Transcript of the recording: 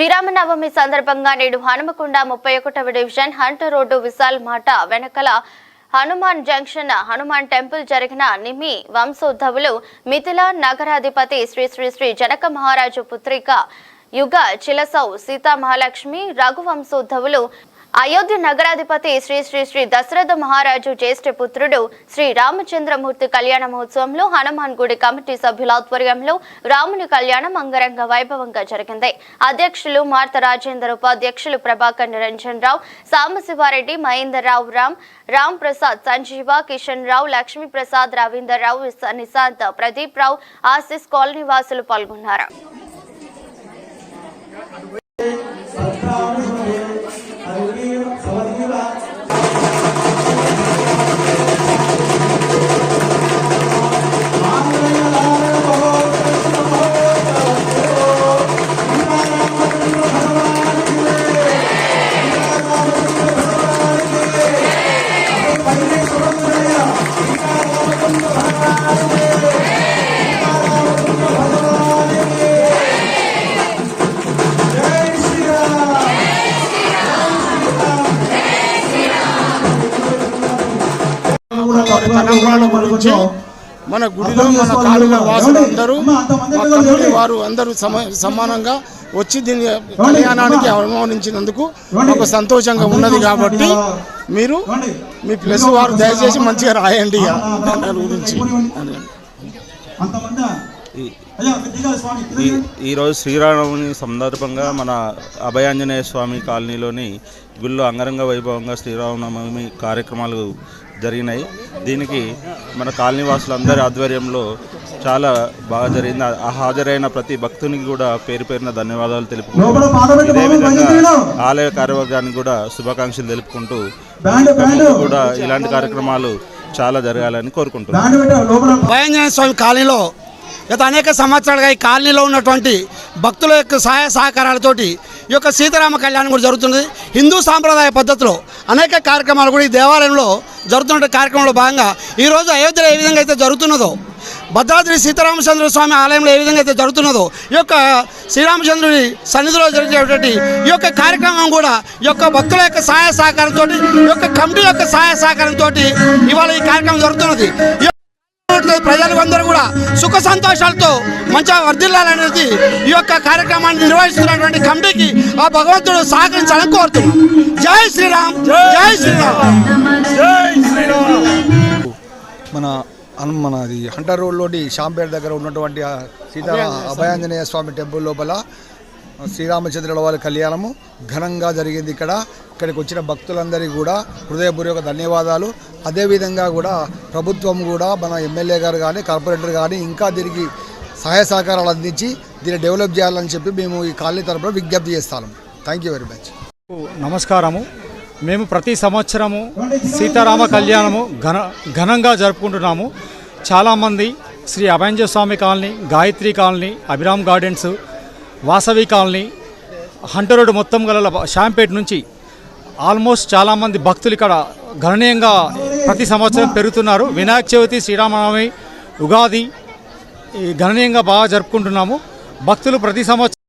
శ్రీరామనవమి సందర్భంగా నేడు హనుమకొండ ముప్పై ఒకటవ డివిజన్ హంట రోడ్డు విశాల్ మాట వెనకల హనుమాన్ జంక్షన్ హనుమాన్ టెంపుల్ జరిగిన నిమి వంశోద్ధవులు మిథిలా నగరాధిపతి శ్రీ శ్రీ శ్రీ జనక మహారాజు పుత్రిక యుగ చిలసౌ సీతా మహాలక్ష్మి రఘువంశోద్భవులు అయోధ్య నగరాధిపతి శ్రీ శ్రీ శ్రీ దశరథ మహారాజు జ్యేష్ఠ పుత్రుడు శ్రీ రామచంద్రమూర్తి కళ్యాణ మహోత్సవంలో హనుమాన్ గుడి కమిటీ సభ్యుల ఆధ్వర్యంలో రాముని కళ్యాణం అంగరంగ వైభవంగా జరిగింది. అధ్యక్షులు మార్త రాజేందర్ ఉపాధ్యక్షులు ప్రభాకర్ నిరంజన్ రావు సాంబశివారెడ్డి మహేందర్ రావు రామ్ రామ్ ప్రసాద్ సంజీవ కిషన్ రావు లక్ష్మీ ప్రసాద్ రవీందర్ రావు నిశాంత్ ప్రదీప్ రావు ఆశిస్ కాలనీ వాసులు పాల్గొన్నారు. గురించి మన గుడిలో మన కాలువ వాసులు అందరూ వారు అందరూ సమ సమానంగా వచ్చి దీని కళ్యాణానికి ఆహ్వానించినందుకు మాకు సంతోషంగా ఉన్నది కాబట్టి మీరు మీ ప్లస్ వారు దయచేసి మంచిగా రాయండి దాని గురించి. ఈరోజు శ్రీరామనవమి సందర్భంగా మన అభయాంజనేయ స్వామి కాలనీలోని గుళ్ళో అంగరంగ వైభవంగా శ్రీరామనవమి కార్యక్రమాలు జరిగినాయి. దీనికి మన కాలనీ వాసులందరి ఆధ్వర్యంలో చాలా బాగా జరిగింది. ఆ హాజరైన ప్రతి భక్తునికి కూడా పేరు పేరున ధన్యవాదాలు తెలుపుకుంటూ ఆలయ కార్యవర్గానికి కూడా శుభాకాంక్షలు తెలుపుకుంటూ కూడా ఇలాంటి కార్యక్రమాలు చాలా జరగాలని కోరుకుంటున్నాను భయాంజనేయ స్వామి కాలనీలో గత అనేక సంవత్సరాలుగా ఈ కాలనీలో ఉన్నటువంటి భక్తుల యొక్క సహాయ సహకారాలతోటి ఈ యొక్క సీతారామ కళ్యాణం కూడా జరుగుతుంది. హిందూ సాంప్రదాయ పద్ధతిలో అనేక కార్యక్రమాలు కూడా ఈ దేవాలయంలో జరుగుతున్న కార్యక్రమంలో భాగంగా ఈరోజు అయోధ్యలో ఏ విధంగా అయితే జరుగుతున్నదో భద్రాద్రి సీతారామచంద్ర స్వామి ఆలయంలో ఏ విధంగా అయితే జరుగుతున్నదో ఈ యొక్క శ్రీరామచంద్రుడి సన్నిధిలో జరిగేటువంటి ఈ యొక్క కార్యక్రమం కూడా ఈ యొక్క భక్తుల యొక్క సహాయ సహకారంతో ఈ యొక్క కమిటీ యొక్క సహాయ సహకారంతో ఇవాళ ఈ కార్యక్రమం జరుగుతున్నది. ఈ అందరూ ప్రజలందరూ కూడా సుఖ సంతోషాలతో మంచిగా వర్ధిల్లాలనేది ఈ యొక్క కార్యక్రమాన్ని నిర్వహిస్తున్నటువంటి కమిటీకి ఆ భగవంతుడు సహకరించాలని కోరుతున్నాం. జై శ్రీరామ్ జై శ్రీరామ్. అన్- మన అది హంటర్ రోడ్లోని షాంపేట దగ్గర ఉన్నటువంటి ఆ సీతా అభయాంజనేయ స్వామి. టెంపుల్ లోపల శ్రీరామచంద్రుల వారి కళ్యాణము ఘనంగా జరిగింది ఇక్కడ. ఇక్కడికి వచ్చిన భక్తులందరికీ కూడా హృదయపూర్వక ధన్యవాదాలు. అదేవిధంగా కూడా ప్రభుత్వం కూడా మన ఎమ్మెల్యే గారు కానీ కార్పొరేటర్ కానీ ఇంకా దీనికి సహాయ సహకారాలు అందించి దీన్ని డెవలప్ చేయాలని చెప్పి మేము ఈ కాలనీ తరపున విజ్ఞప్తి చేస్తాము థ్యాంక్ యూ వెరీ మచ్ నమస్కారము. మేము ప్రతి సంవత్సరము సీతారామ కళ్యాణము ఘన ఘనంగా జరుపుకుంటున్నాము. చాలామంది Sri Abhayanja Swamy colony Gayatri colony Abhiram gardens Vasavi colony hunter road మొత్తం గల షాంపేట్ నుంచి ఆల్మోస్ట్ చాలామంది భక్తులు ఇక్కడ గణనీయంగా ప్రతి సంవత్సరం పెరుగుతున్నారు. వినాయక చవితి శ్రీరామనవమి ఉగాది ఈ గణనీయంగా బాగా జరుపుకుంటున్నాము. భక్తులు ప్రతి సంవత్సరం